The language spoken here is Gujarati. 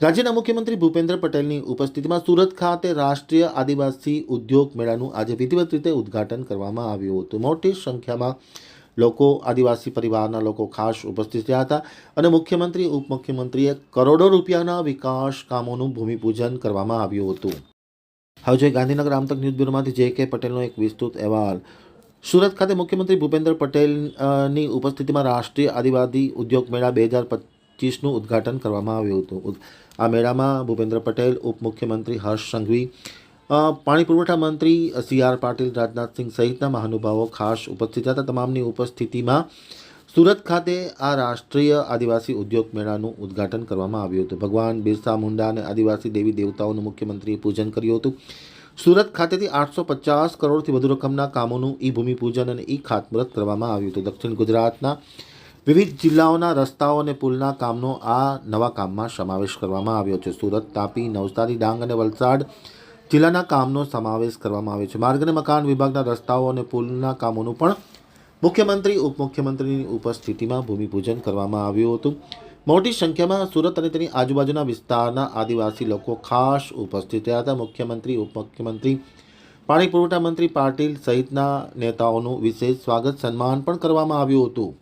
રાજ્યના મુખ્યમંત્રી ભૂપેન્દ્ર પટેલની ઉપસ્થિતિમાં સુરત ખાતે રાષ્ટ્રીય આદિવાસી ઉદ્યોગ મેળાનું આજે વિધિવત રીતે ઉદ્ઘાટન કરવામાં આવ્યું હતું. મોટી સંખ્યામાં લોકો, આદિવાસી પરિવારના લોકો ખાસ ઉપસ્થિત રહ્યા હતા અને મુખ્યમંત્રી, ઉપમુખ્યમંત્રીએ કરોડો રૂપિયાના વિકાસ કામોનું ભૂમિપૂજન કરવામાં આવ્યું હતું. હવે જોઈએ ગાંધીનગર આમતક ન્યૂઝ બ્યુરોમાંથી જે કે પટેલનો એક વિસ્તૃત અહેવાલ. સુરત ખાતે મુખ્યમંત્રી ભૂપેન્દ્ર પટેલની ઉપસ્થિતિમાં રાષ્ટ્રીય આદિવાસી ઉદ્યોગ મેળા બે હજાર પચીસનું ઉદ્ઘાટન કરવામાં આવ્યું હતું. આ મેળામાં ભૂપેન્દ્ર પટેલ, ઉપમુખ્યમંત્રી હર્ષ સંઘવી પાણી પુરવઠા મંત્રી સી આર પાટીલ રાજનાથસિંહ સહિતના મહાનુભાવો ખાસ ઉપસ્થિત હતા. તમામની ઉપસ્થિતિમાં સુરત ખાતે આ રાષ્ટ્રીય આદિવાસી ઉદ્યોગ મેળાનું ઉદ્ઘાટન કરવામાં આવ્યું હતું. ભગવાન બિરસા મુંડા અને આદિવાસી દેવી દેવતાઓનું મુખ્યમંત્રીએ પૂજન કર્યું હતું. સુરત ખાતેથી આઠસો પચાસ કરોડથી વધુ રકમના કામોનું ઈ ભૂમિપૂજન અને ઈ ખાતમુહૂર્ત કરવામાં આવ્યું હતું. દક્ષિણ ગુજરાતના વિવિધ જિલ્લાઓના રસ્તાઓ અને પુલના કામનો આ નવા કામમાં સમાવેશ કરવામાં આવ્યો છે. સુરત, તાપી, નવસારી, ડાંગ અને વલસાડ જિલ્લાના કામનો સમાવેશ કરવામાં આવ્યો છે. માર્ગ અને મકાન વિભાગના રસ્તાઓ અને પુલના કામોનું પણ મુખ્યમંત્રી, ઉપમુખ્યમંત્રીની ઉપસ્થિતિમાં ભૂમિપૂજન કરવામાં આવ્યું હતું. મોટી સંખ્યામાં સુરત અને તેની આજુબાજુના વિસ્તારના આદિવાસી લોકો ખાસ ઉપસ્થિત રહ્યા હતા. મુખ્યમંત્રી, ઉપમુખ્યમંત્રી, પાણી પુરવઠા મંત્રી પાટીલ સહિતના નેતાઓનું વિશેષ સ્વાગત સન્માન પણ કરવામાં આવ્યું હતું.